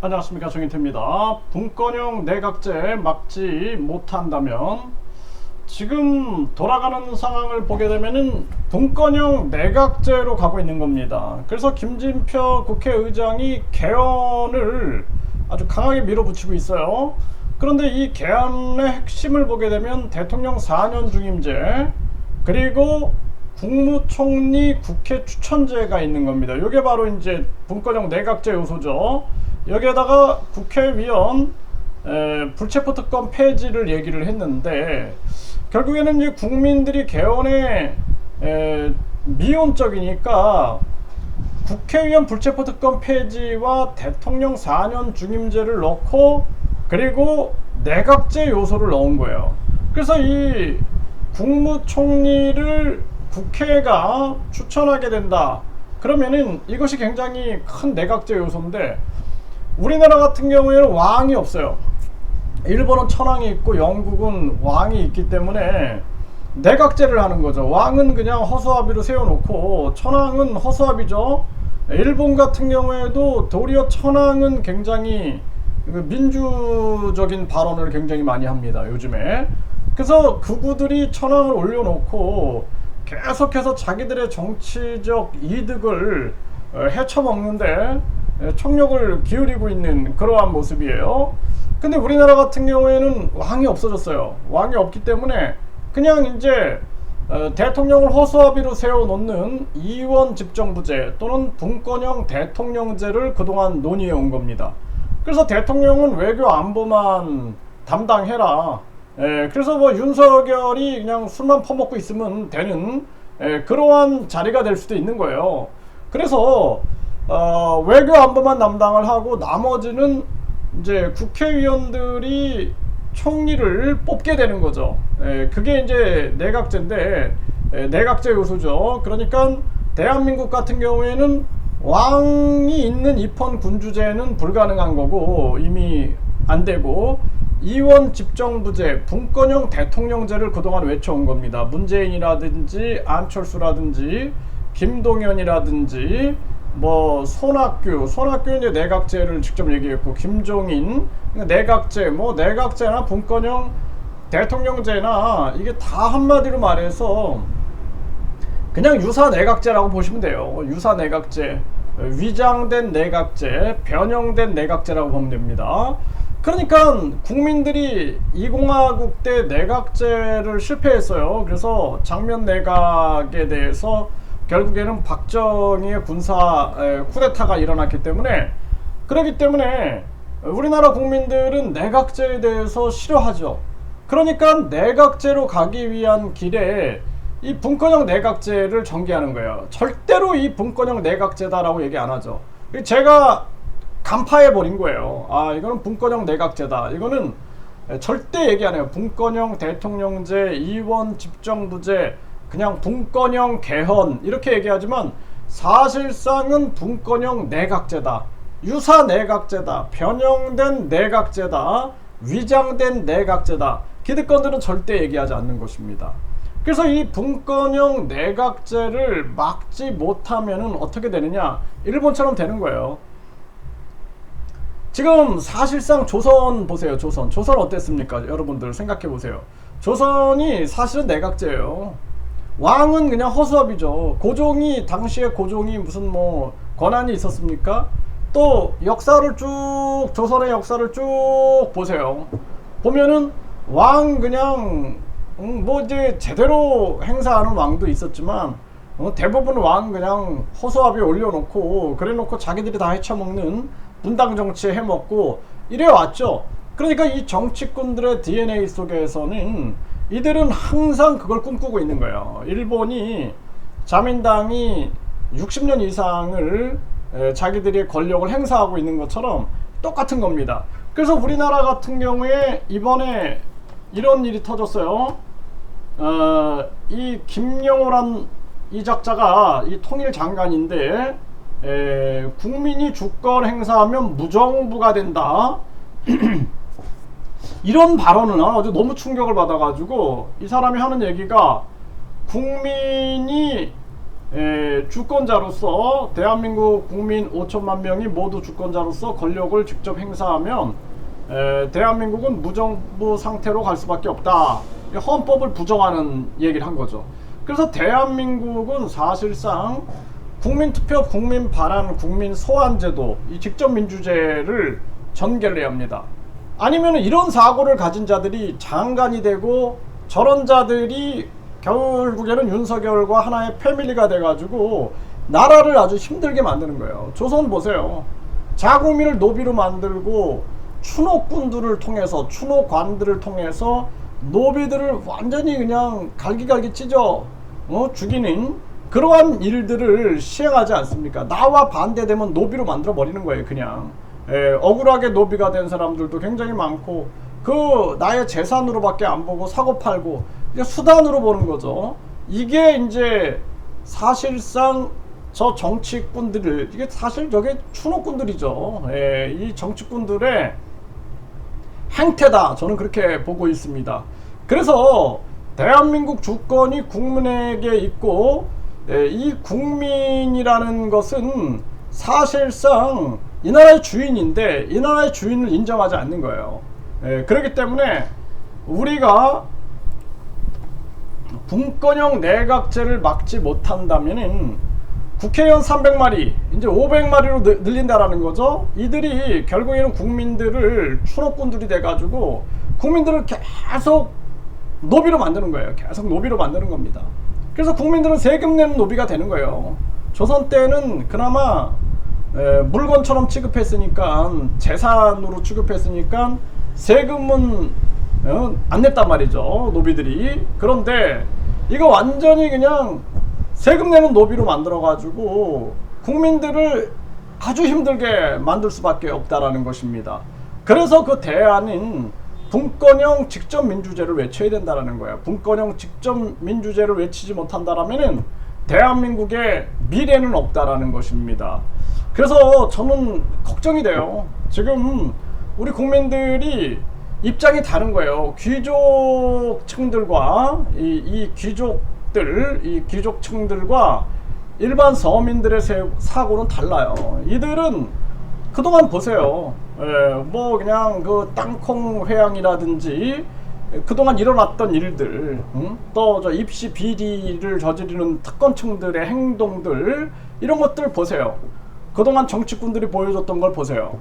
안녕하십니까 정인태입니다. 분권형 내각제 막지 못한다면 지금 돌아가는 상황을 보게 되면은 분권형 내각제로 가고 있는 겁니다. 그래서 김진표 국회의장이 개헌을 아주 강하게 밀어붙이고 있어요. 그런데 이 개헌의 핵심을 보게 되면 대통령 4년 중임제 그리고 국무총리 국회 추천제가 있는 겁니다. 이게 바로 이제 분권형 내각제 요소죠. 여기에다가 국회의원 에, 불체포 특권 폐지를 얘기를 했는데 결국에는 이제 국민들이 개헌에 에, 미온적이니까 국회의원 불체포 특권 폐지와 대통령 4년 중임제를 넣고 그리고 내각제 요소를 넣은 거예요. 그래서 이 국무총리를 국회가 추천하게 된다. 그러면은 이것이 굉장히 큰 내각제 요소인데 우리나라 같은 경우에는 왕이 없어요. 일본은 천황이 있고 영국은 왕이 있기 때문에 내각제를 하는 거죠. 왕은 그냥 허수아비로 세워놓고 천황은 허수아비죠. 일본 같은 경우에도 도리어 천황은 굉장히 그 민주적인 발언을 굉장히 많이 합니다. 요즘에. 그래서 그구들이 천황을 올려놓고 계속해서 자기들의 정치적 이득을 어, 헤쳐먹는데 에, 총력을 기울이고 있는 그러한 모습이에요. 근데 우리나라 같은 경우에는 왕이 없어졌어요. 왕이 없기 때문에 그냥 이제 어, 대통령을 허수아비로 세워놓는 이원 집정부제 또는 분권형 대통령제를 그동안 논의해 온 겁니다. 그래서 대통령은 외교 안보만 담당해라. 에, 그래서 뭐 윤석열이 그냥 술만 퍼먹고 있으면 되는 에, 그러한 자리가 될 수도 있는 거예요. 그래서 어, 외교 안보만 담당을 하고 나머지는 이제 국회의원들이 총리를 뽑게 되는 거죠. 에, 그게 이제 내각제인데 에, 내각제 요소죠. 그러니까 대한민국 같은 경우에는 왕이 있는 입헌 군주제는 불가능한 거고 이미 안 되고 이원 집정부제, 분권형 대통령제를 그동안 외쳐온 겁니다. 문재인이라든지 안철수라든지 김동연이라든지 뭐 손학규, 손학규 이제 내각제를 직접 얘기했고 김종인 내각제, 뭐 내각제나 분권형 대통령제나 이게 다 한마디로 말해서 그냥 유사 내각제라고 보시면 돼요. 유사 내각제, 위장된 내각제, 변형된 내각제라고 보면 됩니다. 그러니까 국민들이 2공화국 때 내각제를 실패했어요. 그래서 장면 내각에 대해서 결국에는 박정희의 군사 에, 쿠데타가 일어났기 때문에 그렇기 때문에 우리나라 국민들은 내각제에 대해서 싫어하죠. 그러니까 내각제로 가기 위한 길에 이 분권형 내각제를 전개하는 거예요. 절대로 이 분권형 내각제다라고 얘기 안 하죠. 제가 간파해 버린 거예요. 아 이거는 분권형 내각제다. 이거는 절대 얘기 안 해요. 분권형 대통령제, 이원 집정부제, 그냥 분권형 개헌 이렇게 얘기하지만 사실상은 분권형 내각제다. 유사 내각제다. 변형된 내각제다. 위장된 내각제다. 기득권들은 절대 얘기하지 않는 것입니다. 그래서 이 분권형 내각제를 막지 못하면 어떻게 되느냐? 일본처럼 되는 거예요. 지금 사실상 조선 보세요. 조선. 조선 어땠습니까? 여러분들 생각해 보세요. 조선이 사실은 내각제예요. 왕은 그냥 허수아비죠. 고종이 당시에 고종이 무슨 뭐 권한이 있었습니까? 또 역사를 쭉 조선의 역사를 쭉 보세요. 보면은 왕 그냥 음, 뭐 이제 제대로 행사하는 왕도 있었지만 어, 대부분 왕 그냥 허수아비 올려놓고 그래놓고 자기들이 다 헤쳐먹는 분당 정치 해먹고 이래 왔죠. 그러니까 이 정치꾼들의 DNA 속에서는 이들은 항상 그걸 꿈꾸고 있는 거예요. 일본이 자민당이 60년 이상을 에, 자기들의 권력을 행사하고 있는 것처럼 똑같은 겁니다. 그래서 우리나라 같은 경우에 이번에 이런 일이 터졌어요. 어, 이 김영호란 이 작자가 이 통일 장관인데 에, 국민이 주권 행사하면 무정부가 된다. 이런 발언을 어제 너무 충격을 받아가지고 이 사람이 하는 얘기가 국민이 에, 주권자로서 대한민국 국민 5천만 명이 모두 주권자로서 권력을 직접 행사하면 에, 대한민국은 무정부 상태로 갈 수밖에 없다. 이 헌법을 부정하는 얘기를 한 거죠. 그래서 대한민국은 사실상 국민 투표, 국민 발안, 국민 소환 제도, 이 직접 민주제를 전개를 해야 합니다. 아니면 이런 사고를 가진 자들이 장관이 되고 저런 자들이 결국에는 윤석열과 하나의 패밀리가 돼가지고 나라를 아주 힘들게 만드는 거예요. 조선 보세요. 자국민을 노비로 만들고 추노꾼들을 통해서 추노관들을 통해서 노비들을 완전히 그냥 갈기갈기 찢어 어? 죽이는 그러한 일들을 시행하지 않습니까? 나와 반대되면 노비로 만들어 버리는 거예요, 그냥. 예, 억울하게 노비가 된 사람들도 굉장히 많고 그 나의 재산으로밖에 안 보고 사고 팔고 이제 수단으로 보는 거죠. 이게 이제 사실상 저 정치꾼들을 이게 사실 저게 추노꾼들이죠. 예, 이 정치꾼들의 행태다. 저는 그렇게 보고 있습니다. 그래서 대한민국 주권이 국민에게 있고 예, 이 국민이라는 것은 사실상 이 나라의 주인인데 이 나라의 주인을 인정하지 않는 거예요. 예, 그렇기 때문에 우리가 분권형 내각제를 막지 못한다면은 국회의원 300마리 이제 500마리로 늘린다라는 거죠. 이들이 결국에는 국민들을 추노꾼들이 돼가지고 국민들을 계속 노비로 만드는 거예요. 계속 노비로 만드는 겁니다. 그래서 국민들은 세금 내는 노비가 되는 거예요. 조선 때는 그나마 에, 물건처럼 취급했으니까 재산으로 취급했으니까 세금은 어, 안 냈단 말이죠 노비들이. 그런데 이거 완전히 그냥 세금 내는 노비로 만들어 가지고 국민들을 아주 힘들게 만들 수밖에 없다라는 것입니다. 그래서 그 대안인 분권형 직접 민주제를 외쳐야 된다라는 거예요. 분권형 직접 민주제를 외치지 못한다라면은 대한민국의 미래는 없다라는 것입니다 그래서 저는 걱정이 돼요 지금 우리 국민들이 입장이 다른 거예요. 귀족층들과 이, 이 귀족들, 이 귀족층들과 일반 서민들의 사고는 달라요. 이들은 그동안 보세요. 예, 뭐 그냥 그 땅콩 회항이라든지 그동안 일어났던 일들, 응? 또저 입시 비리를 저지르는 특권층들의 행동들 이런 것들 보세요. 그동안 정치꾼들이 보여줬던 걸 보세요.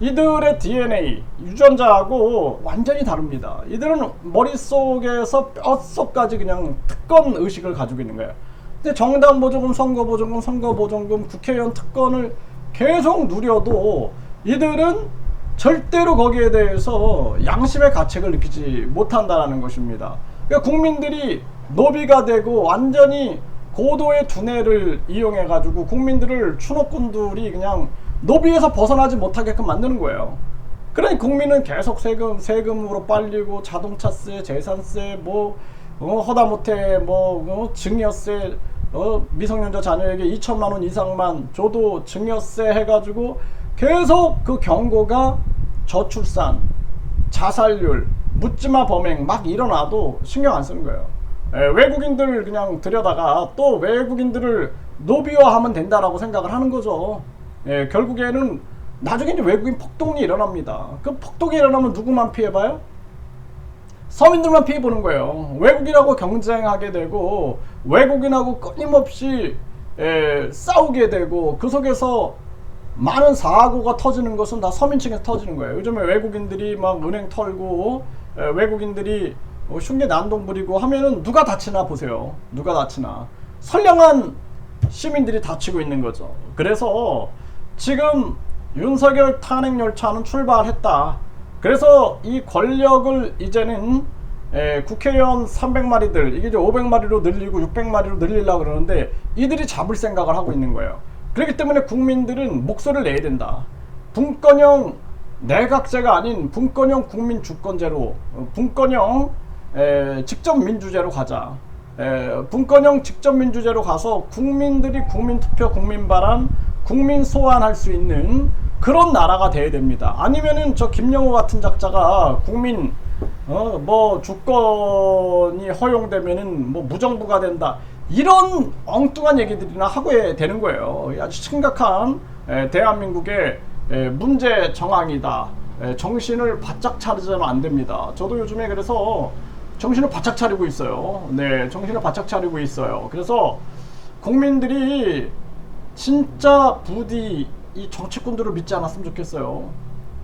이들의 DNA 유전자하고 완전히 다릅니다. 이들은 머릿속에서 뼛속까지 그냥 특권 의식을 가지고 있는 거예요. 근데 정당 보조금, 선거 보조금, 선거 보조금, 국회의원 특권을 계속 누려도 이들은 절대로 거기에 대해서 양심의 가책을 느끼지 못한다는 것입니다. 그러니까 국민들이 노비가 되고 완전히 고도의 두뇌를 이용해 가지고 국민들을 추노꾼들이 그냥 노비에서 벗어나지 못하게끔 만드는 거예요. 그러니 국민은 계속 세금 세금으로 빨리고 자동차세, 재산세, 뭐 어, 허다못해 뭐 어, 증여세, 어, 미성년자 자녀에게 2천만 원 이상만 줘도 증여세 해가지고 계속 그 경고가 저출산, 자살률, 묻지마 범행 막 일어나도 신경 안 쓰는 거예요. 에, 외국인들 그냥 들여다가 또 외국인들을 노비화하면 된다라고 생각을 하는 거죠. 예, 결국에는 나중에 이제 외국인 폭동이 일어납니다. 그 폭동이 일어나면 누구만 피해봐요? 서민들만 피해보는 거예요. 외국인하고 경쟁하게 되고 외국인하고 끊임없이 예, 싸우게 되고 그 속에서 많은 사고가 터지는 것은 다 서민층에서 터지는 거예요. 요즘에 외국인들이 막 은행 털고 예, 외국인들이 뭐 흉내 난동 부리고 하면은 누가 다치나 보세요. 누가 다치나. 선량한 시민들이 다치고 있는 거죠. 그래서 지금 윤석열 탄핵 열차는 출발했다. 그래서 이 권력을 이제는 에, 국회의원 300마리들 이게 이제 500마리로 늘리고 600마리로 늘리려고 그러는데 이들이 잡을 생각을 하고 있는 거예요. 그렇기 때문에 국민들은 목소리를 내야 된다. 분권형 내각제가 아닌 분권형 국민 주권제로 어, 분권형 에, 직접 민주제로 가자. 에, 분권형 직접 민주제로 가서 국민들이 국민 투표, 국민 소환할 수 있는 그런 나라가 돼야 됩니다. 아니면은 저 김영호 같은 작자가 국민 어 뭐 주권이 허용되면은 뭐 무정부가 된다 이런 엉뚱한 얘기들이나 하고 되는 거예요. 아주 심각한 에, 대한민국의 에, 문제 정황이다. 에, 정신을 바짝 차리자면 안 됩니다. 저도 요즘에 그래서 정신을 바짝 차리고 있어요. 네, 정신을 바짝 차리고 있어요. 그래서 국민들이 진짜 부디 이 정치꾼들을 믿지 않았으면 좋겠어요.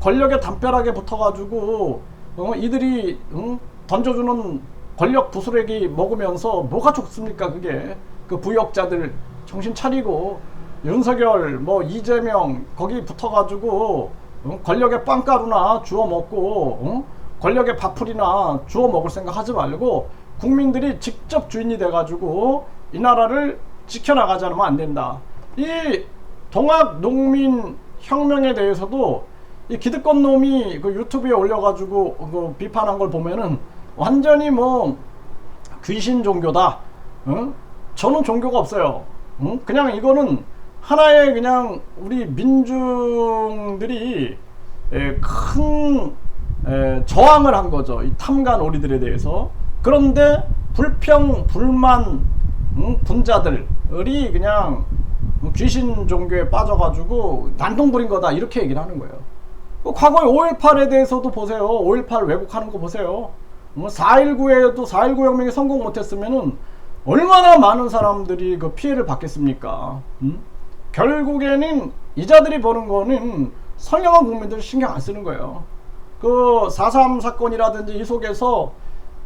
권력에 담벼락에 붙어가지고 어, 이들이 응? 던져주는 권력 부스레기 먹으면서 뭐가 좋습니까 그게 그 부역자들 정신 차리고 윤석열 뭐 이재명 거기 붙어가지고 응? 권력의 빵가루나 주워 먹고 응? 권력의 밥풀이나 주워 먹을 생각 하지 말고 국민들이 직접 주인이 돼가지고 이 나라를 지켜나가지 않으면 안 된다. 이 동학 농민 혁명에 대해서도 이 기득권 놈이 그 유튜브에 올려가지고 그 비판한 걸 보면은 완전히 뭐 귀신 종교다. 응? 저는 종교가 없어요. 응? 그냥 이거는 하나의 그냥 우리 민중들이 에, 큰 에, 저항을 한 거죠. 이 탐관 오리들에 대해서. 그런데 불평, 불만, 응? 분자들이 그냥 귀신 종교에 빠져가지고 난동 부린 거다 이렇게 얘기를 하는 거예요. 그 과거에 5.18에 대해서도 보세요. 5.18 왜곡하는 거 보세요. 뭐 4.19에도 4.19 혁명이 성공 못했으면은 얼마나 많은 사람들이 그 피해를 받겠습니까? 음? 결국에는 이자들이 보는 거는 선량한 국민들 신경 안 쓰는 거예요. 그 4.3 사건이라든지 이 속에서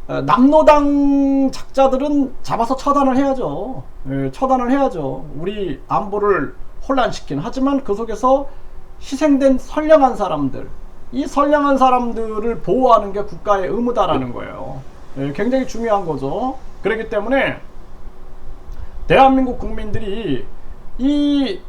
에, 남노당 작자들은 잡아서 처단을 해야죠. 예, 처단을 해야죠. 우리 안보를 혼란시킨. 하지만 그 속에서 희생된 선량한 사람들, 이 선량한 사람들을 보호하는 게 국가의 의무다라는 거예요. 예, 굉장히 중요한 거죠. 그렇기 때문에 대한민국 국민들이 이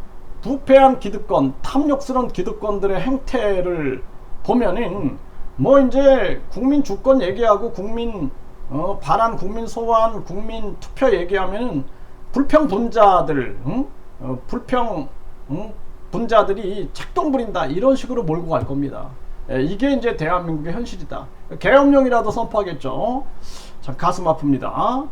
부패한 기득권, 탐욕스러운 기득권들의 행태를 보면은 뭐 이제 국민 주권 얘기하고 국민 어, 반환, 국민 소환, 국민 투표 얘기하면은 불평 분자들, 응? 어, 불평 응? 분자들이 책동 부린다 이런 식으로 몰고 갈 겁니다. 예, 이게 이제 대한민국의 현실이다. 계엄령이라도 선포하겠죠. 참 가슴 아픕니다.